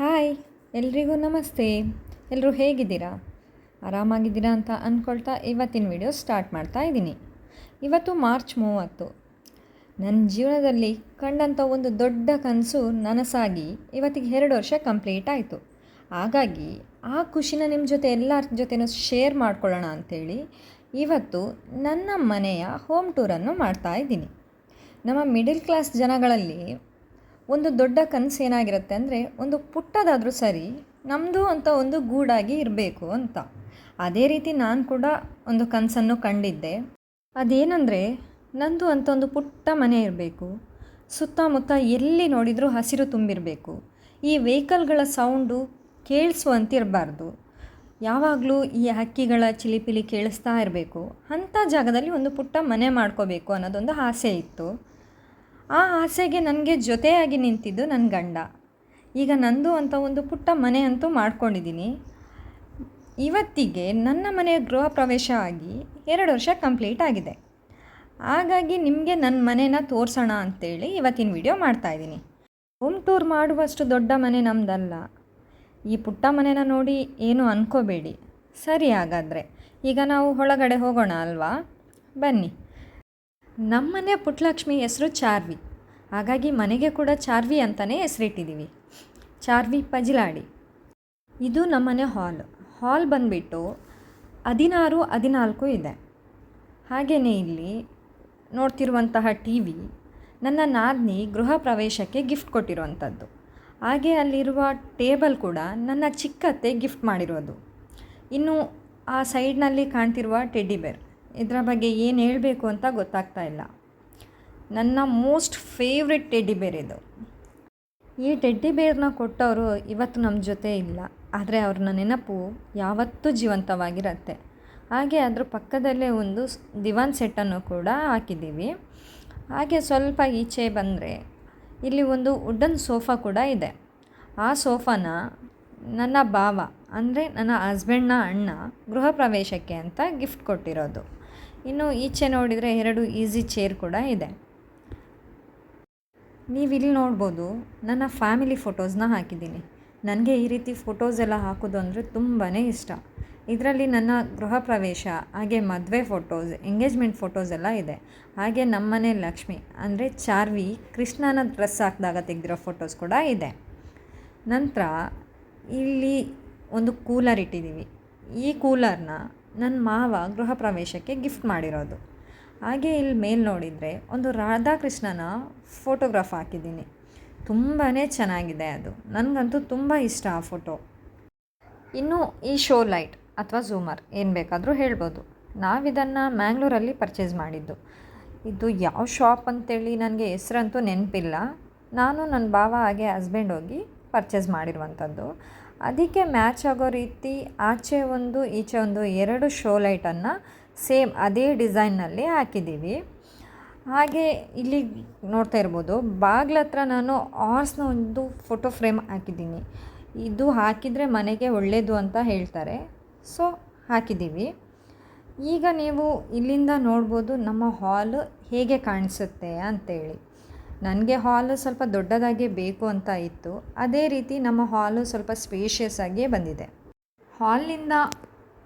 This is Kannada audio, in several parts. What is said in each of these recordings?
ಹಾಯ್, ಎಲ್ರಿಗೂ ನಮಸ್ತೆ. ಎಲ್ಲರೂ ಹೇಗಿದ್ದೀರಾ? ಆರಾಮಾಗಿದ್ದೀರಾ ಅಂತ ಅಂದ್ಕೊಳ್ತಾ ಇವತ್ತಿನ ವಿಡಿಯೋ ಸ್ಟಾರ್ಟ್ ಮಾಡ್ತಾ ಇದ್ದೀನಿ. ಇವತ್ತು ಮಾರ್ಚ್ ಮೂವತ್ತು. ನನ್ನ ಜೀವನದಲ್ಲಿ ಕಂಡಂಥ ಒಂದು ದೊಡ್ಡ ಕನಸು ನನಸಾಗಿ ಇವತ್ತಿಗೆ ಎರಡು ವರ್ಷ ಕಂಪ್ಲೀಟ್ ಆಯಿತು. ಹಾಗಾಗಿ ಆ ಖುಷಿನ ನಿಮ್ಮ ಜೊತೆ ಎಲ್ಲರ ಜೊತೆನೂ ಶೇರ್ ಮಾಡ್ಕೊಳ್ಳೋಣ ಅಂಥೇಳಿ ಇವತ್ತು ನನ್ನ ಮನೆಯ ಹೋಮ್ ಟೂರನ್ನು ಮಾಡ್ತಾ ಇದ್ದೀನಿ. ನಮ್ಮ ಮಿಡಿಲ್ ಕ್ಲಾಸ್ ಜನಗಳಲ್ಲಿ ಒಂದು ದೊಡ್ಡ ಕನಸು ಏನಾಗಿರುತ್ತೆ ಅಂದರೆ ಒಂದು ಪುಟ್ಟದಾದರೂ ಸರಿ ನಮ್ಮದು ಅಂತ ಒಂದು ಗೂಡಾಗಿ ಇರಬೇಕು ಅಂತ. ಅದೇ ರೀತಿ ನಾನು ಕೂಡ ಒಂದು ಕನಸನ್ನು ಕಂಡಿದ್ದೆ. ಅದೇನಂದರೆ ನಂದು ಅಂತ ಒಂದು ಪುಟ್ಟ ಮನೆ ಇರಬೇಕು. ಸುತ್ತಮುತ್ತ ಎಲ್ಲಿ ನೋಡಿದರೂ ಹಸಿರು ತುಂಬಿರಬೇಕು. ಈ ವೆಹಿಕಲ್ಗಳ ಸೌಂಡು ಕೇಳಿಸುವಂತಿರಬಾರ್ದು. ಯಾವಾಗಲೂ ಈ ಹಕ್ಕಿಗಳ ಚಿಲಿಪಿಲಿ ಕೇಳಿಸ್ತಾ ಇರಬೇಕು. ಅಂಥ ಜಾಗದಲ್ಲಿ ಒಂದು ಪುಟ್ಟ ಮನೆ ಮಾಡ್ಕೋಬೇಕು ಅನ್ನೋದೊಂದು ಆಸೆ ಇತ್ತು. ಆ ಆಸೆಗೆ ನನಗೆ ಜೊತೆಯಾಗಿ ನಿಂತಿದ್ದು ನನ್ನ ಗಂಡ. ಈಗ ನಂದು ಅಂತ ಒಂದು ಪುಟ್ಟ ಮನೆ ಅಂತೂ ಮಾಡ್ಕೊಂಡಿದ್ದೀನಿ ಇವತ್ತಿಗೆ ನನ್ನ ಮನೆಯ ಗೃಹ ಪ್ರವೇಶ ಆಗಿ ಎರಡು ವರ್ಷ ಕಂಪ್ಲೀಟ್ ಆಗಿದೆ. ಹಾಗಾಗಿ ನಿಮಗೆ ನನ್ನ ಮನೇನ ತೋರಿಸೋಣ ಅಂತೇಳಿ ಇವತ್ತಿನ ವಿಡಿಯೋ ಮಾಡ್ತಾಯಿದ್ದೀನಿ ಹೋಮ್ ಟೂರ್ ಮಾಡುವಷ್ಟು ದೊಡ್ಡ ಮನೆ ನಮ್ಮದಲ್ಲ ಈ ಪುಟ್ಟ ಮನೆನ ನೋಡಿ ಏನು ಅಂದ್ಕೋಬೇಡಿ ಸರಿ ಹಾಗಾದರೆ, ಈಗ ನಾವು ಒಳಗಡೆ ಹೋಗೋಣ ಅಲ್ವಾ? ಬನ್ನಿ. ನಮ್ಮನೆ ಪುಟ್ಟಲಕ್ಷ್ಮಿ ಹೆಸರು ಚಾರ್ವಿ. ಹಾಗಾಗಿ ಮನೆಗೆ ಕೂಡ ಚಾರ್ವಿ ಅಂತಲೇ ಹೆಸರಿಟ್ಟಿದ್ದೀವಿ ಚಾರ್ವಿ ಪಜಿಲಾಡಿ. ಇದು ನಮ್ಮನೆ ಹಾಲ್. ಹಾಲ್ ಬಂದುಬಿಟ್ಟು ಹದಿನಾರು, ಹದಿನಾಲ್ಕು ಇದೆ. ಹಾಗೆಯೇ ಇಲ್ಲಿ ನೋಡ್ತಿರುವಂತಹ ಟಿ ವಿ ನನ್ನ ನಾದಿನಿ ಗೃಹ ಪ್ರವೇಶಕ್ಕೆ ಗಿಫ್ಟ್ ಕೊಟ್ಟಿರುವಂಥದ್ದು. ಹಾಗೆ ಅಲ್ಲಿರುವ ಟೇಬಲ್ ಕೂಡ ನನ್ನ ಚಿಕ್ಕತ್ತೆ ಗಿಫ್ಟ್ ಮಾಡಿರೋದು. ಇನ್ನು ಆ ಸೈಡ್ನಲ್ಲಿ ಕಾಣ್ತಿರುವ ಟೆಡ್ಡಿ ಬೇರ್. ಇದರ ಬಗ್ಗೆ ಏನು ಹೇಳಬೇಕು ಅಂತ ಗೊತ್ತಾಗ್ತಾ ಇಲ್ಲ. ನನ್ನ ಮೋಸ್ಟ್ ಫೇವ್ರೆಟ್ ಟೆಡ್ಡಿ ಬೇರ್ ಇದು. ಈ ಟೆಡ್ಡಿ ಬೇರ್ನ ಕೊಟ್ಟವರು ಇವತ್ತು ನಮ್ಮ ಜೊತೆ ಇಲ್ಲ. ಆದರೆ ಅವ್ರನ್ನ ನೆನಪು ಯಾವತ್ತೂ ಜೀವಂತವಾಗಿರುತ್ತೆ. ಹಾಗೆ ಅದ್ರ ಪಕ್ಕದಲ್ಲೇ ಒಂದು ದಿವಾನ್ ಸೆಟ್ಟನ್ನು ಕೂಡ ಹಾಕಿದ್ದೀವಿ. ಹಾಗೆ ಸ್ವಲ್ಪ ಈಚೆ ಬಂದರೆ ಇಲ್ಲಿ ಒಂದು ವುಡನ್ ಸೋಫಾ ಕೂಡ ಇದೆ. ಆ ಸೋಫಾನ ನನ್ನ ಭಾವ, ಅಂದರೆ ನನ್ನ ಹಸ್ಬೆಂಡ್ನ ಅಣ್ಣ ಗೃಹ ಪ್ರವೇಶಕ್ಕೆ ಅಂತ ಗಿಫ್ಟ್ ಕೊಟ್ಟಿರೋದು. ಇನ್ನು ಈಚೆ ನೋಡಿದರೆ ಎರಡು ಈಸಿ ಚೇರ್ ಕೂಡ ಇದೆ. ನೀವು ಇಲ್ಲಿ ನೋಡ್ಬೋದು, ನನ್ನ ಫ್ಯಾಮಿಲಿ ಫೋಟೋಸ್ನ ಹಾಕಿದ್ದೀನಿ. ನನಗೆ ಈ ರೀತಿ ಫೋಟೋಸ್ ಎಲ್ಲ ಹಾಕೋದು ಅಂದರೆ ತುಂಬಾ ಇಷ್ಟ. ಇದರಲ್ಲಿ ನನ್ನ ಗೃಹ ಪ್ರವೇಶ, ಹಾಗೆ ಮದುವೆ ಫೋಟೋಸ್ ಎಂಗೇಜ್ಮೆಂಟ್ ಫೋಟೋಸ್ ಎಲ್ಲ ಇದೆ. ಹಾಗೆ ನಮ್ಮನೆ ಲಕ್ಷ್ಮಿ, ಅಂದರೆ ಚಾರ್ವಿ, ಕೃಷ್ಣನ ಡ್ರೆಸ್ ಹಾಕಿದಾಗ ತೆಗೆದಿರೋ ಫೋಟೋಸ್ ಕೂಡ ಇದೆ. ನಂತರ ಇಲ್ಲಿ ಒಂದು ಕೂಲರ್ ಇಟ್ಟಿದ್ದೀವಿ. ಈ ಕೂಲರ್ನ ನನ್ನ ಮಾವ ಗೃಹ ಪ್ರವೇಶಕ್ಕೆ ಗಿಫ್ಟ್ ಮಾಡಿರೋದು. ಹಾಗೆ ಇಲ್ಲಿ ಮೇಲೆ ನೋಡಿದರೆ ಒಂದು ರಾಧಾಕೃಷ್ಣನ ಫೋಟೋಗ್ರಾಫ್ ಹಾಕಿದ್ದೀನಿ. ತುಂಬಾ ಚೆನ್ನಾಗಿದೆ ಅದು. ನನಗಂತೂ ತುಂಬ ಇಷ್ಟ ಆ ಫೋಟೋ ಇನ್ನು ಈ ಶೋ ಲೈಟ್ ಅಥವಾ ಝೂಮರ್ ಏನು ಬೇಕಾದರೂ ಹೇಳ್ಬೋದು. ನಾವಿದನ್ನು ಮ್ಯಾಂಗ್ಳೂರಲ್ಲಿ ಪರ್ಚೇಸ್ ಮಾಡಿದ್ದು. ಇದು ಯಾವ ಶಾಪ್ ಅಂತೇಳಿ ನನಗೆ ಹೆಸರಂತೂ ನೆನಪಿಲ್ಲ. ನಾನು ನನ್ನ ಭಾವ ಹಾಗೆ ಹಸ್ಬೆಂಡ್ ಹೋಗಿ ಪರ್ಚೇಸ್ ಮಾಡಿರುವಂಥದ್ದು. ಅದಕ್ಕೆ ಮ್ಯಾಚ್ ಆಗೋ ರೀತಿ ಆಚೆ ಒಂದು, ಈಚೆ ಒಂದು ಎರಡು ಶೋ ಲೈಟನ್ನು ಸೇಮ್ ಅದೇ ಡಿಸೈನ್ನಲ್ಲಿ ಹಾಕಿದ್ದೀವಿ. ಹಾಗೆ ಇಲ್ಲಿ ನೋಡ್ತಾ ಇರ್ಬೋದು, ಬಾಗ್ಲ ಹತ್ರ ನಾನು ಆರ್ಸ್ನ ಒಂದು ಫೋಟೋ ಫ್ರೇಮ್ ಹಾಕಿದ್ದೀನಿ. ಇದು ಹಾಕಿದರೆ ಮನೆಗೆ ಒಳ್ಳೆಯದು ಅಂತ ಹೇಳ್ತಾರೆ. ಸೊ ಹಾಕಿದ್ದೀವಿ. ಈಗ ನೀವು ಇಲ್ಲಿಂದ ನೋಡ್ಬೋದು ನಮ್ಮ ಹಾಲ್ ಹೇಗೆ ಕಾಣಿಸುತ್ತೆ ಅಂತೇಳಿ. ನನಗೆ ಹಾಲು ಸ್ವಲ್ಪ ದೊಡ್ಡದಾಗಿ ಬೇಕು ಅಂತ ಇತ್ತು. ಅದೇ ರೀತಿ ನಮ್ಮ ಹಾಲು ಸ್ವಲ್ಪ ಸ್ಪೇಷಿಯಸ್ ಆಗಿಯೇ ಬಂದಿದೆ. ಹಾಲ್ನಿಂದ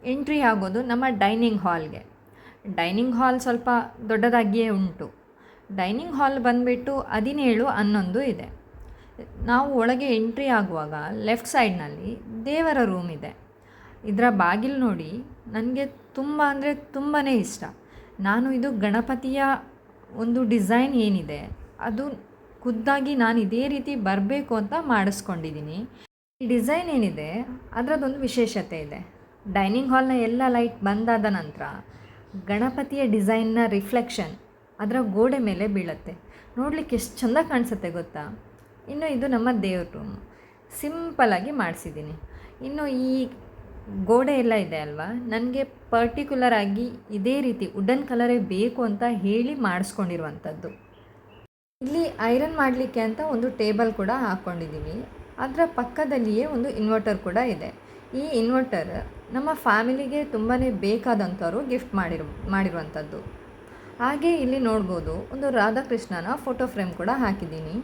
ಎಂಟ್ರಿ ಆಗೋದು ನಮ್ಮ ಡೈನಿಂಗ್ ಹಾಲ್ಗೆ ಡೈನಿಂಗ್ ಹಾಲ್ ಸ್ವಲ್ಪ ದೊಡ್ಡದಾಗಿಯೇ ಉಂಟು. ಡೈನಿಂಗ್ ಹಾಲ್ ಬಂದುಬಿಟ್ಟು ಹದಿನೇಳು, ಹನ್ನೊಂದು ಇದೆ. ನಾವು ಒಳಗೆ ಎಂಟ್ರಿ ಆಗುವಾಗ ಲೆಫ್ಟ್ ಸೈಡ್ನಲ್ಲಿ ದೇವರ ರೂಮ್ ಇದೆ. ಇದರ ಬಾಗಿಲು ನೋಡಿ ನನಗೆ ತುಂಬ ಅಂದರೆ ತುಂಬಾ ಇಷ್ಟ. ನಾನು ಇದು ಗಣಪತಿಯ ಒಂದು ಡಿಸೈನ್ ಏನಿದೆ ಅದು ಖುದ್ದಾಗಿ ನಾನು ಇದೇ ರೀತಿ ಬರಬೇಕು ಅಂತ ಮಾಡಿಸ್ಕೊಂಡಿದ್ದೀನಿ. ಈ ಡಿಸೈನ್ ಏನಿದೆ, ಅದರದ್ದೊಂದು ವಿಶೇಷತೆ ಇದೆ. ಡೈನಿಂಗ್ ಹಾಲ್ನ ಎಲ್ಲ ಲೈಟ್ ಬಂದಾದ ನಂತರ ಗಣಪತಿಯ ಡಿಸೈನ್ನ ರಿಫ್ಲೆಕ್ಷನ್ ಅದರ ಗೋಡೆ ಮೇಲೆ ಬೀಳುತ್ತೆ. ನೋಡಲಿಕ್ಕೆ ಎಷ್ಟು ಚೆಂದ ಕಾಣಿಸುತ್ತೆ ಗೊತ್ತಾ? ಇನ್ನು ಇದು ನಮ್ಮ ದೇವ್ರ ರೂಮ್ ಸಿಂಪಲಾಗಿ ಮಾಡಿಸಿದ್ದೀನಿ. ಇನ್ನು ಈ ಗೋಡೆ ಎಲ್ಲ ಇದೆ ಅಲ್ವಾ? ನನಗೆ ಪರ್ಟಿಕ್ಯುಲರ್ ಆಗಿ ಇದೇ ರೀತಿ ವುಡನ್ ಕಲರೇ ಬೇಕು ಅಂತ ಹೇಳಿ ಮಾಡಿಸ್ಕೊಂಡಿರುವಂಥದ್ದು. ಇಲ್ಲಿ ಐರನ್ ಮಾಡಲಿಕ್ಕೆ ಅಂತ ಒಂದು ಟೇಬಲ್ ಕೂಡ ಹಾಕ್ಕೊಂಡಿದ್ದೀವಿ ಅದರ ಪಕ್ಕದಲ್ಲಿಯೇ ಒಂದು ಇನ್ವರ್ಟರ್ ಕೂಡ ಇದೆ. ಈ ಇನ್ವರ್ಟರ್ ನಮ್ಮ ಫ್ಯಾಮಿಲಿಗೆ ತುಂಬಾ ಬೇಕಾದಂಥವ್ರು ಗಿಫ್ಟ್ ಮಾಡಿರು, ಮಾಡಿರುವಂಥದ್ದು. ಹಾಗೆ ಇಲ್ಲಿ ನೋಡ್ಬೋದು, ಒಂದು ರಾಧಾಕೃಷ್ಣನ ಫೋಟೋ ಫ್ರೇಮ್ ಕೂಡ ಹಾಕಿದ್ದೀನಿ.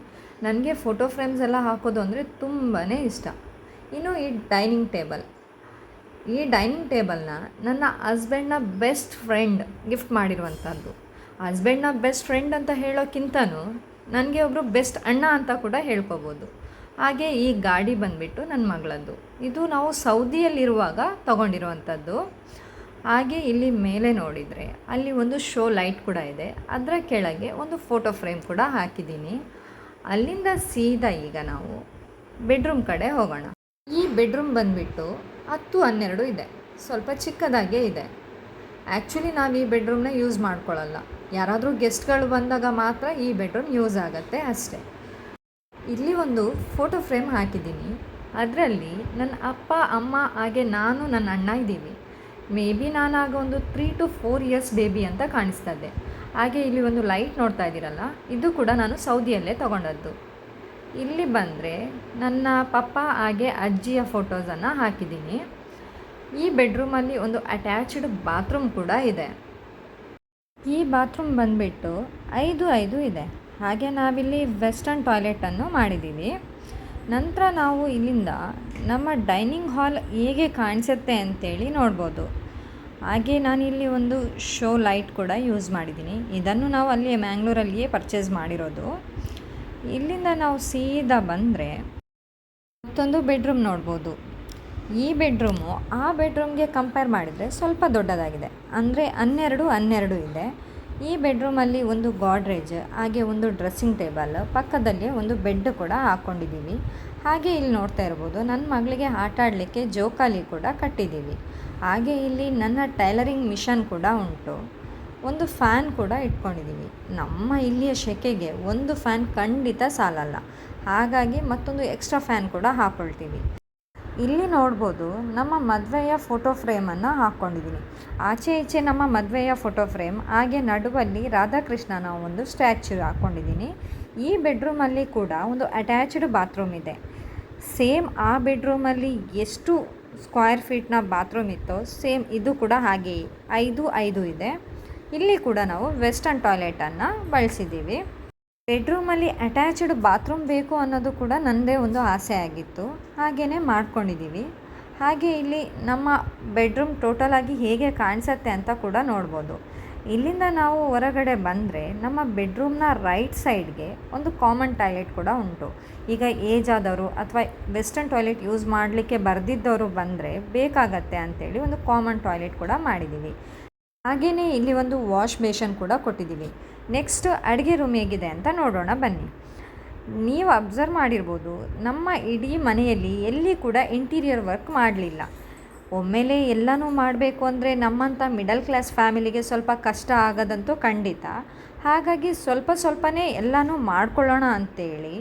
ನನಗೆ ಫೋಟೋ ಫ್ರೇಮ್ಸ್ ಎಲ್ಲ ಹಾಕೋದು ಅಂದರೆ ತುಂಬಾ ಇಷ್ಟ. ಇನ್ನು ಈ ಡೈನಿಂಗ್ ಟೇಬಲ್. ಈ ಡೈನಿಂಗ್ ಟೇಬಲ್ನ ನನ್ನ ಹಸ್ಬೆಂಡ್ನ ಬೆಸ್ಟ್ ಫ್ರೆಂಡ್ ಗಿಫ್ಟ್ ಮಾಡಿರುವಂಥದ್ದು. ಹಸ್ಬೆಂಡ್ನ ಬೆಸ್ಟ್ ಫ್ರೆಂಡ್ ಅಂತ ಹೇಳೋಕ್ಕಿಂತನೂ ನನಗೆ ಒಬ್ಬರು ಬೆಸ್ಟ್ ಅಣ್ಣ ಅಂತ ಕೂಡ ಹೇಳ್ಕೊಬೋದು. ಹಾಗೆ ಈ ಗಾಡಿ ಬಂದುಬಿಟ್ಟು ನನ್ನ ಮಗಳದ್ದು. ಇದು ನಾವು ಸೌದಿಯಲ್ಲಿರುವಾಗ ತಗೊಂಡಿರುವಂಥದ್ದು. ಹಾಗೆ ಇಲ್ಲಿ ಮೇಲೆ ನೋಡಿದರೆ ಅಲ್ಲಿ ಒಂದು ಶೋ ಲೈಟ್ ಕೂಡ ಇದೆ. ಅದರ ಕೆಳಗೆ ಒಂದು ಫೋಟೋ ಫ್ರೇಮ್ ಕೂಡ ಹಾಕಿದ್ದೀನಿ. ಅಲ್ಲಿಂದ ಸೀದಾ ಈಗ ನಾವು ಬೆಡ್ರೂಮ್ ಕಡೆ ಹೋಗೋಣ. ಈ ಬೆಡ್ರೂಮ್ ಬಂದುಬಿಟ್ಟು ಹತ್ತು ಹನ್ನೆರಡು ಇದೆ. ಸ್ವಲ್ಪ ಚಿಕ್ಕದಾಗೆ ಇದೆ. ಆ್ಯಕ್ಚುಲಿ ನಾವು ಈ ಬೆಡ್ರೂಮ್ನ ಯೂಸ್ ಮಾಡ್ಕೊಳ್ಳಲ್ಲ ಯಾರಾದರೂ ಗೆಸ್ಟ್ಗಳು ಬಂದಾಗ ಮಾತ್ರ ಈ ಬೆಡ್ರೂಮ್ ಯೂಸ್ ಆಗುತ್ತೆ ಅಷ್ಟೇ. ಇಲ್ಲಿ ಒಂದು ಫೋಟೋ ಫ್ರೇಮ್ ಹಾಕಿದ್ದೀನಿ. ಅದರಲ್ಲಿ ನನ್ನ ಅಪ್ಪ, ಅಮ್ಮ, ಹಾಗೆ ನಾನು, ನನ್ನ ಅಣ್ಣ ಇದ್ದೀವಿ. ಮೇ ಬಿ ನಾನಾಗ ಒಂದು three to four years baby ಅಂತ ಕಾಣಿಸ್ತಾ ಇದೆ. ಹಾಗೆ ಇಲ್ಲಿ ಒಂದು ಲೈಟ್ ನೋಡ್ತಾ ಇದ್ದೀರಲ್ಲ, ಇದು ಕೂಡ ನಾನು ಸೌದಿಯಲ್ಲೇ ತೊಗೊಂಡದ್ದು. ಇಲ್ಲಿ ಬಂದರೆ ನನ್ನ ಪಪ್ಪ, ಹಾಗೆ ಅಜ್ಜಿಯ ಫೋಟೋಸನ್ನು ಹಾಕಿದ್ದೀನಿ. ಈ ಬೆಡ್ರೂಮಲ್ಲಿ ಒಂದು ಅಟ್ಯಾಚ್ಡ್ ಬಾತ್ರೂಮ್ ಕೂಡ ಇದೆ. ಈ ಬಾತ್ರೂಮ್ ಬಂದುಬಿಟ್ಟು ಐದು ಐದು ಇದೆ. ಹಾಗೆ ನಾವಿಲ್ಲಿ ವೆಸ್ಟರ್ನ್ ಟಾಯ್ಲೆಟನ್ನು ಮಾಡಿದ್ದೀವಿ. ನಂತರ ನಾವು ಇಲ್ಲಿಂದ ನಮ್ಮ ಡೈನಿಂಗ್ ಹಾಲ್ ಹೇಗೆ ಕಾಣಿಸುತ್ತೆ ಅಂತೇಳಿ ನೋಡ್ಬೋದು. ಹಾಗೆ ನಾನಿಲ್ಲಿ ಒಂದು ಶೋ ಲೈಟ್ ಕೂಡ ಯೂಸ್ ಮಾಡಿದ್ದೀನಿ. ಇದನ್ನು ನಾವು ಅಲ್ಲಿ ಮ್ಯಾಂಗ್ಳೂರಲ್ಲಿಯೇ ಪರ್ಚೇಸ್ ಮಾಡಿರೋದು. ಇಲ್ಲಿಂದ ನಾವು ಸೀದಾ ಬಂದರೆ ಮತ್ತೊಂದು ಬೆಡ್ರೂಮ್ ನೋಡ್ಬೋದು. ಈ ಬೆಡ್ರೂಮು ಆ ಬೆಡ್ರೂಮ್ಗೆ ಕಂಪೇರ್ ಮಾಡಿದರೆ ಸ್ವಲ್ಪ ದೊಡ್ಡದಾಗಿದೆ. ಅಂದರೆ ಹನ್ನೆರಡು ಹನ್ನೆರಡು ಇದೆ. ಈ ಬೆಡ್ರೂಮಲ್ಲಿ ಒಂದು ಗಾಡ್ರೇಜ್ ಹಾಗೆ ಒಂದು ಡ್ರೆಸ್ಸಿಂಗ್ ಟೇಬಲ್ ಪಕ್ಕದಲ್ಲಿ ಒಂದು ಬೆಡ್ ಕೂಡ ಹಾಕ್ಕೊಂಡಿದ್ದೀವಿ ಹಾಗೆ ಇಲ್ಲಿ ನೋಡ್ತಾ ಇರ್ಬೋದು ನನ್ನ ಮಗಳಿಗೆ ಆಟ ಆಡಲಿಕ್ಕೆ ಜೋಕಾಲಿ ಕೂಡ ಕಟ್ಟಿದ್ದೀವಿ ಹಾಗೆ ಇಲ್ಲಿ ನನ್ನ ಟೈಲರಿಂಗ್ ಮಿಷನ್ ಕೂಡ ಉಂಟು. ಒಂದು ಫ್ಯಾನ್ ಕೂಡ ಇಟ್ಕೊಂಡಿದ್ದೀವಿ ನಮ್ಮ ಇಲ್ಲಿಯ ಶೆಕೆಗೆ ಒಂದು ಫ್ಯಾನ್ ಖಂಡಿತ ಸಾಲಲ್ಲ. ಹಾಗಾಗಿ ಮತ್ತೊಂದು ಎಕ್ಸ್ಟ್ರಾ ಫ್ಯಾನ್ ಕೂಡ ಹಾಕ್ಕೊಳ್ತೀವಿ ಇಲ್ಲಿ ನೋಡ್ಬೋದು ನಮ್ಮ ಮದುವೆಯ ಫೋಟೋ ಫ್ರೇಮನ್ನು ಹಾಕ್ಕೊಂಡಿದ್ದೀನಿ. ಆಚೆ ಈಚೆ ನಮ್ಮ ಮದುವೆಯ ಫೋಟೋ ಫ್ರೇಮ್, ಹಾಗೆ ನಡುವಲ್ಲಿ ರಾಧಾಕೃಷ್ಣನ ಒಂದು ಸ್ಟ್ಯಾಚ್ಯೂ ಹಾಕ್ಕೊಂಡಿದ್ದೀನಿ. ಈ ಬೆಡ್ರೂಮಲ್ಲಿ ಕೂಡ ಒಂದು ಅಟ್ಯಾಚ್ಡ್ ಬಾತ್ರೂಮ್ ಇದೆ. ಸೇಮ್ ಆ ಬೆಡ್ರೂಮಲ್ಲಿ ಎಷ್ಟು ಸ್ಕ್ವೇರ್ ಫೀಟ್ನ ಬಾತ್ರೂಮ್ ಇತ್ತೋ, ಸೇಮ್ ಇದು ಕೂಡ ಹಾಗೆಯೇ, ಐದು ಐದು ಇದೆ. ಇಲ್ಲಿ ಕೂಡ ನಾವು ವೆಸ್ಟರ್ನ್ ಟಾಯ್ಲೆಟನ್ನು ಬಳಸಿದ್ದೀವಿ. ಬೆಡ್ರೂಮಲ್ಲಿ ಅಟ್ಯಾಚ್ಡ್ ಬಾತ್ರೂಮ್ ಬೇಕು ಅನ್ನೋದು ಕೂಡ ನನ್ನದೇ ಒಂದು ಆಸೆ ಆಗಿತ್ತು. ಹಾಗೆಯೇ ಮಾಡ್ಕೊಂಡಿದ್ದೀವಿ ಹಾಗೆ ಇಲ್ಲಿ ನಮ್ಮ ಬೆಡ್ರೂಮ್ ಟೋಟಲಾಗಿ ಹೇಗೆ ಕಾಣಿಸುತ್ತೆ ಅಂತ ಕೂಡ ನೋಡ್ಬೋದು. ಇಲ್ಲಿಂದ ನಾವು ಹೊರಗಡೆ ಬಂದರೆ ನಮ್ಮ ಬೆಡ್ರೂಮ್ನ ರೈಟ್ ಸೈಡ್ಗೆ ಒಂದು ಕಾಮನ್ ಟಾಯ್ಲೆಟ್ ಕೂಡ ಉಂಟು. ಈಗ ಏಜ್ ಆದವರು ಅಥವಾ ವೆಸ್ಟರ್ನ್ ಟಾಯ್ಲೆಟ್ ಯೂಸ್ ಮಾಡಲಿಕ್ಕೆ ಬರೆದಿದ್ದವರು ಬಂದರೆ ಬೇಕಾಗತ್ತೆ ಅಂಥೇಳಿ ಒಂದು ಕಾಮನ್ ಟಾಯ್ಲೆಟ್ ಕೂಡ ಮಾಡಿದ್ದೀವಿ ಹಾಗೆಯೇ ಇಲ್ಲಿ ಒಂದು ವಾಶ್ ಬೇಷನ್ ಕೂಡ ಕೊಟ್ಟಿದ್ದೀವಿ ನೆಕ್ಸ್ಟ್ ಅಡುಗೆ ರೂಮ್ ಹೇಗಿದೆ ಅಂತ ನೋಡೋಣ, ಬನ್ನಿ. ನೀವು ಅಬ್ಸರ್ವ್ ಮಾಡಿರ್ಬೋದು, ನಮ್ಮ ಇಡೀ ಮನೆಯಲ್ಲಿ ಎಲ್ಲಿ ಕೂಡ ಇಂಟೀರಿಯರ್ ವರ್ಕ್ ಮಾಡಲಿಲ್ಲ. ಒಮ್ಮೆಲೆ ಎಲ್ಲನೂ ಮಾಡಬೇಕು ಅಂದರೆ ನಮ್ಮಂಥ ಮಿಡಲ್ ಕ್ಲಾಸ್ ಫ್ಯಾಮಿಲಿಗೆ ಸ್ವಲ್ಪ ಕಷ್ಟ ಆಗೋದಂತೂ ಖಂಡಿತ. ಹಾಗಾಗಿ ಸ್ವಲ್ಪ ಸ್ವಲ್ಪನೇ ಎಲ್ಲನೂ ಮಾಡ್ಕೊಳ್ಳೋಣ ಅಂತೇಳಿ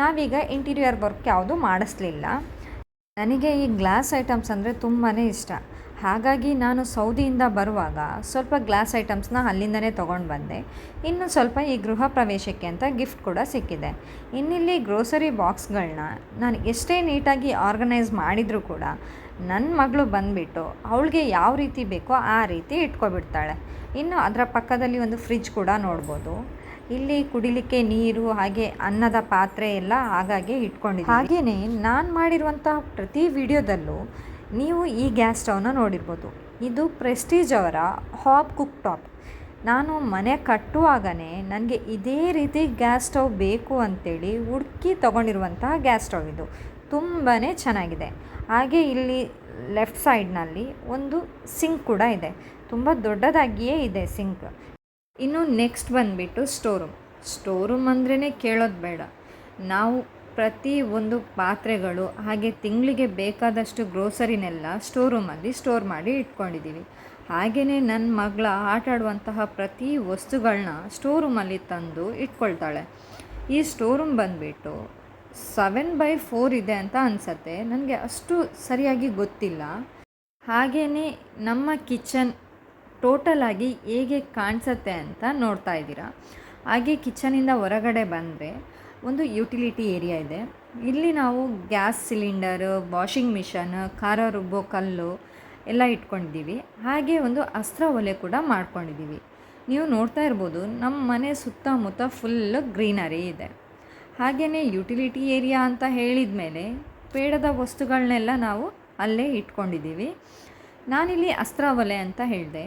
ನಾವೀಗ ಇಂಟೀರಿಯರ್ ವರ್ಕ್ ಯಾವುದು ಮಾಡಿಸ್ಲಿಲ್ಲ. ನನಗೆ ಈ ಗ್ಲಾಸ್ ಐಟಮ್ಸ್ ಅಂದರೆ ತುಂಬಾ ಇಷ್ಟ. ಹಾಗಾಗಿ ನಾನು ಸೌದಿಯಿಂದ ಬರುವಾಗ ಸ್ವಲ್ಪ ಗ್ಲಾಸ್ ಐಟಮ್ಸ್ನ ಅಲ್ಲಿಂದನೇ ತೊಗೊಂಡು ಬಂದೆ. ಇನ್ನು ಸ್ವಲ್ಪ ಈ ಗೃಹ ಪ್ರವೇಶಕ್ಕೆ ಅಂತ ಗಿಫ್ಟ್ ಕೂಡ ಸಿಕ್ಕಿದೆ. ಇನ್ನಿಲ್ಲಿ ಗ್ರೋಸರಿ ಬಾಕ್ಸ್ಗಳನ್ನ ನಾನು ಎಷ್ಟೇ ನೀಟಾಗಿ ಆರ್ಗನೈಸ್ ಮಾಡಿದರೂ ಕೂಡ ನನ್ನ ಮಗಳು ಬಂದುಬಿಟ್ಟು ಅವಳಿಗೆ ಯಾವ ರೀತಿ ಬೇಕೋ ಆ ರೀತಿ ಇಟ್ಕೊಬಿಡ್ತಾಳೆ. ಇನ್ನು ಅದರ ಪಕ್ಕದಲ್ಲಿ ಒಂದು ಫ್ರಿಜ್ ಕೂಡ ನೋಡ್ಬೋದು. ಇಲ್ಲಿ ಕುಡಿಲಿಕ್ಕೆ ನೀರು, ಹಾಗೆ ಅನ್ನದ ಪಾತ್ರೆ ಎಲ್ಲ ಹಾಗಾಗಿ ಇಟ್ಕೊಂಡಿದ್ದೆ ಹಾಗೆಯೇ ನಾನು ಮಾಡಿರುವಂಥ ಪ್ರತಿ ವಿಡಿಯೋದಲ್ಲೂ ನೀವು ಈ ಗ್ಯಾಸ್ ಸ್ಟವ್ನ ನೋಡಿರ್ಬೋದು. ಇದು ಪ್ರೆಸ್ಟೀಜ್ ಅವರ ಹಾಬ್ ಕುಕ್ ಟಾಪ್ ನಾನು ಮನೆ ಕಟ್ಟುವಾಗನೇ ನನಗೆ ಇದೇ ರೀತಿ ಗ್ಯಾಸ್ ಸ್ಟವ್ ಬೇಕು ಅಂತೇಳಿ ಹುಡುಕಿ ತೊಗೊಂಡಿರುವಂತಹ ಗ್ಯಾಸ್ ಸ್ಟವ್ ಇದು. ತುಂಬಾ ಚೆನ್ನಾಗಿದೆ. ಹಾಗೆ ಇಲ್ಲಿ ಲೆಫ್ಟ್ ಸೈಡ್ನಲ್ಲಿ ಒಂದು ಸಿಂಕ್ ಕೂಡ ಇದೆ. ತುಂಬ ದೊಡ್ಡದಾಗಿಯೇ ಇದೆ ಸಿಂಕ್ ಇನ್ನು ನೆಕ್ಸ್ಟ್ ಬಂದುಬಿಟ್ಟು ಸ್ಟೋರೂಮ್ ಸ್ಟೋರೂಮ್ ಅಂದ್ರೇ ಕೇಳೋದು ಬೇಡ. ನಾವು ಪ್ರತಿ ಒಂದು ಪಾತ್ರೆಗಳು ಹಾಗೆ ತಿಂಗಳಿಗೆ ಬೇಕಾದಷ್ಟು ಗ್ರೋಸರಿನೆಲ್ಲ ಸ್ಟೋರೂಮಲ್ಲಿ ಸ್ಟೋರ್ ಮಾಡಿ ಇಟ್ಕೊಂಡಿದ್ದೀವಿ. ಹಾಗೆಯೇ ನನ್ನ ಮಗಳ ಆಟ ಆಡುವಂತಹ ಪ್ರತಿ ವಸ್ತುಗಳನ್ನ ಸ್ಟೋರೂಮಲ್ಲಿ ತಂದು ಇಟ್ಕೊಳ್ತಾಳೆ. ಈ ಸ್ಟೋರೂಮ್ ಬಂದುಬಿಟ್ಟು ಸೆವೆನ್ ಬೈ ಫೋರ್ ಇದೆ ಅಂತ ಅನಿಸತ್ತೆ. ನನಗೆ ಅಷ್ಟು ಸರಿಯಾಗಿ ಗೊತ್ತಿಲ್ಲ. ಹಾಗೆಯೇ ನಮ್ಮ ಕಿಚನ್ ಟೋಟಲಾಗಿ ಹೇಗೆ ಕಾಣಿಸತ್ತೆ ಅಂತ ನೋಡ್ತಾ ಇದ್ದೀರಾ. ಹಾಗೆ ಕಿಚನಿಂದ ಹೊರಗಡೆ ಬಂದರೆ ಒಂದು ಯುಟಿಲಿಟಿ ಏರಿಯಾ ಇದೆ. ಇಲ್ಲಿ ನಾವು ಗ್ಯಾಸ್ ಸಿಲಿಂಡರ್, ವಾಷಿಂಗ್ ಮಿಷನ್, ಖಾರ ರುಬ್ಬೋ ಕಲ್ಲು ಎಲ್ಲ ಇಟ್ಕೊಂಡಿದ್ದೀವಿ. ಹಾಗೆ ಒಂದು ಅಸ್ತ್ರ ಒಲೆ ಕೂಡ ಮಾಡ್ಕೊಂಡಿದ್ದೀವಿ. ನೀವು ನೋಡ್ತಾ ಇರ್ಬೋದು, ನಮ್ಮ ಮನೆ ಸುತ್ತಮುತ್ತ ಫುಲ್ಲು ಗ್ರೀನರಿ ಇದೆ. ಹಾಗೆಯೇ ಯುಟಿಲಿಟಿ ಏರಿಯಾ ಅಂತ ಹೇಳಿದ ಮೇಲೆ ಪೇಡದ ವಸ್ತುಗಳನ್ನೆಲ್ಲ ನಾವು ಅಲ್ಲೇ ಇಟ್ಕೊಂಡಿದ್ದೀವಿ. ನಾನಿಲ್ಲಿ ಅಸ್ತ್ರ ಒಲೆ ಅಂತ ಹೇಳಿದೆ.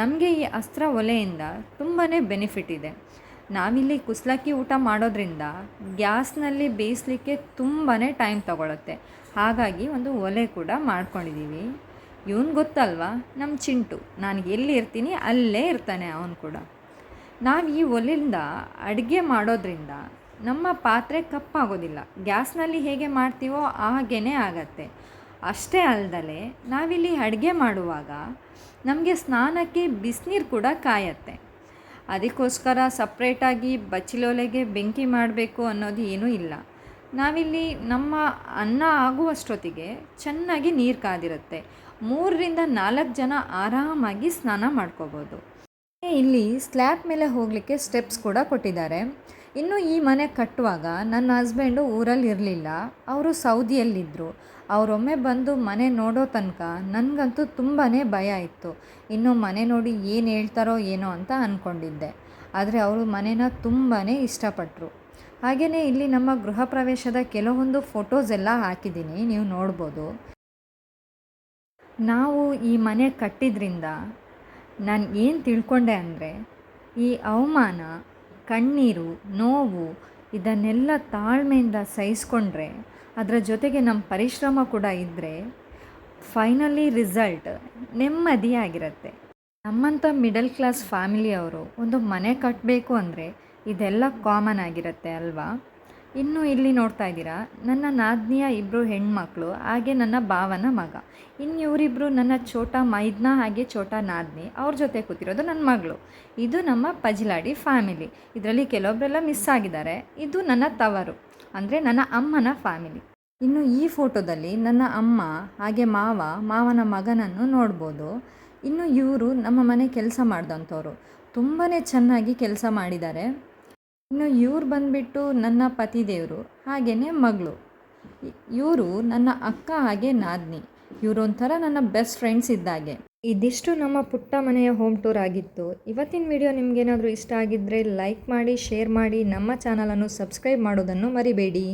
ನಮಗೆ ಈ ಅಸ್ತ್ರ ಒಲೆಯಿಂದ ತುಂಬಾ ಬೆನಿಫಿಟ್ ಇದೆ. ನಾವಿಲ್ಲಿ ಕುಸ್ಲಕ್ಕಿ ಊಟ ಮಾಡೋದ್ರಿಂದ ಗ್ಯಾಸ್ನಲ್ಲಿ ಬೇಯಿಸ್ಲಿಕ್ಕೆ ತುಂಬಾ ಟೈಮ್ ತಗೊಳುತ್ತೆ. ಹಾಗಾಗಿ ಒಂದು ಒಲೆ ಕೂಡ ಮಾಡ್ಕೊಂಡಿದ್ದೀವಿ ಇವನು ಗೊತ್ತಲ್ವಾ? ನಮ್ಮ ಚಿಂಟು. ನಾನು ಎಲ್ಲಿ ಇರ್ತೀನಿ ಅಲ್ಲೇ ಇರ್ತಾನೆ ಅವನು ಕೂಡ. ನಾವು ಈ ಒಲೆಯಿಂದ ಅಡುಗೆ ಮಾಡೋದ್ರಿಂದ ನಮ್ಮ ಪಾತ್ರೆ ಕಪ್ಪಾಗೋದಿಲ್ಲ ಗ್ಯಾಸ್ನಲ್ಲಿ ಹೇಗೆ ಮಾಡ್ತೀವೋ ಹಾಗೇ ಆಗತ್ತೆ. ಅಷ್ಟೇ ಅಲ್ಲದೆ ನಾವಿಲ್ಲಿ ಅಡುಗೆ ಮಾಡುವಾಗ ನಮಗೆ ಸ್ನಾನಕ್ಕೆ ಬಿಸಿನೀರು ಕೂಡ ಕಾಯತ್ತೆ. ಅದಕ್ಕೋಸ್ಕರ ಸಪ್ರೇಟಾಗಿ ಬಚ್ಚಿಲೊಲೆಗೆ ಬೆಂಕಿ ಮಾಡಬೇಕು ಅನ್ನೋದು ಏನೂ ಇಲ್ಲ. ನಾವಿಲ್ಲಿ ನಮ್ಮ ಅನ್ನ ಆಗುವಷ್ಟೊತ್ತಿಗೆ ಚೆನ್ನಾಗಿ ನೀರು ಕಾದಿರುತ್ತೆ. ಮೂರರಿಂದ ನಾಲ್ಕು ಜನ ಆರಾಮಾಗಿ ಸ್ನಾನ ಮಾಡ್ಕೋಬೋದು. ಇಲ್ಲಿ ಸ್ಲ್ಯಾಬ್ ಮೇಲೆ ಹೋಗಲಿಕ್ಕೆ ಸ್ಟೆಪ್ಸ್ ಕೂಡ ಕೊಟ್ಟಿದ್ದಾರೆ. ಇನ್ನು ಈ ಮನೆ ಕಟ್ಟುವಾಗ ನನ್ನ ಹಸ್ಬೆಂಡು ಊರಲ್ಲಿ ಇರಲಿಲ್ಲ. ಅವರು ಸೌದಿಯಲ್ಲಿದ್ದರು ಅವರೊಮ್ಮೆ ಬಂದು ಮನೆ ನೋಡೋ ತನಕ ನನಗಂತೂ ತುಂಬಾ ಭಯ ಇತ್ತು. ಇನ್ನು ಮನೆ ನೋಡಿ ಏನು ಹೇಳ್ತಾರೋ ಏನೋ ಅಂತ ಅಂದ್ಕೊಂಡಿದ್ದೆ ಆದರೆ ಅವರು ಮನೇನ ತುಂಬಾ ಇಷ್ಟಪಟ್ಟರು ಹಾಗೆಯೇ ಇಲ್ಲಿ ನಮ್ಮ ಗೃಹ ಪ್ರವೇಶದ ಕೆಲವೊಂದು ಫೋಟೋಸ್ ಎಲ್ಲ ಹಾಕಿದ್ದೀನಿ, ನೀವು ನೋಡ್ಬೋದು. ನಾವು ಈ ಮನೆ ಕಟ್ಟಿದ್ರಿಂದ ನಾನು ಏನು ತಿಳ್ಕೊಂಡೆ ಅಂದರೆ, ಈ ಅವಮಾನ, ಕಣ್ಣೀರು, ನೋವು ಇದನ್ನೆಲ್ಲ ತಾಳ್ಮೆಯಿಂದ ಸಹಿಸ್ಕೊಂಡ್ರೆ, ಅದರ ಜೊತೆಗೆ ನಮ್ಮ ಪರಿಶ್ರಮ ಕೂಡ ಇದ್ದರೆ ಫೈನಲಿ ರಿಸಲ್ಟ್ ನೆಮ್ಮದಿಯಾಗಿರುತ್ತೆ. ನಮ್ಮಂಥ ಮಿಡಲ್ ಕ್ಲಾಸ್ ಫ್ಯಾಮಿಲಿಯವರು ಒಂದು ಮನೆ ಕಟ್ಟಬೇಕು ಅಂದರೆ ಇದೆಲ್ಲ ಕಾಮನ್ ಆಗಿರುತ್ತೆ ಅಲ್ವಾ? ಇನ್ನು ಇಲ್ಲಿ ನೋಡ್ತಾ ಇದ್ದೀರಾ? ನನ್ನ ನಾದ್ನಿಯ ಇಬ್ಬರು ಹೆಣ್ಮಕ್ಳು, ಹಾಗೆ ನನ್ನ ಭಾವನ ಮಗ. ಇನ್ನು ಇವರಿಬ್ಬರು ನನ್ನ ಛೋಟ ಮೈದ್ನ ಹಾಗೆ ಛೋಟ ನಾದ್ನಿ, ಅವ್ರ ಜೊತೆ ಕೂತಿರೋದು ನನ್ನ ಮಗಳು. ಇದು ನಮ್ಮ ಪಜಿಲಾಡಿ ಫ್ಯಾಮಿಲಿ. ಇದರಲ್ಲಿ ಕೆಲವೊಬ್ಬರೆಲ್ಲ ಮಿಸ್ ಆಗಿದ್ದಾರೆ. ಇದು ನನ್ನ ತವರು, ಅಂದರೆ ನನ್ನ ಅಮ್ಮನ ಫ್ಯಾಮಿಲಿ. ಇನ್ನು ಈ ಫೋಟೋದಲ್ಲಿ ನನ್ನ ಅಮ್ಮ ಹಾಗೆ ಮಾವ, ಮಾವನ ಮಗನನ್ನು ನೋಡ್ಬೋದು. ಇನ್ನು ಇವರು ನಮ್ಮ ಮನೆ ಕೆಲಸ ಮಾಡಿದಂಥವ್ರು. ತುಂಬಾ ಚೆನ್ನಾಗಿ ಕೆಲಸ ಮಾಡಿದ್ದಾರೆ. ಇನ್ನು ಇವ್ರು ಬಂದುಬಿಟ್ಟು ನನ್ನ ಪತಿದೇವರು ಹಾಗೆಯೇ ಮಗಳು. ಇವರು ನನ್ನ ಅಕ್ಕ ಹಾಗೆ ನಾದ್ನಿ. ಇವರೊಂಥರ ನನ್ನ ಬೆಸ್ಟ್ ಫ್ರೆಂಡ್ಸ್ ಇದ್ದಾಗೆ. ಇದಿಷ್ಟು ನಮ್ಮ ಪುಟ್ಟ ಮನೆಯ ಹೋಮ್ ಟೂರ್ ಆಗಿತ್ತು. ಇವತ್ತಿನ ವಿಡಿಯೋ ನಿಮಗೇನಾದರೂ ಇಷ್ಟ ಆಗಿದ್ದರೆ ಲೈಕ್ ಮಾಡಿ ಶೇರ್ ಮಾಡಿ, ನಮ್ಮ ಚಾನಲನ್ನು ಸಬ್ಸ್ಕ್ರೈಬ್ ಮಾಡೋದನ್ನು ಮರಿಬೇಡಿ.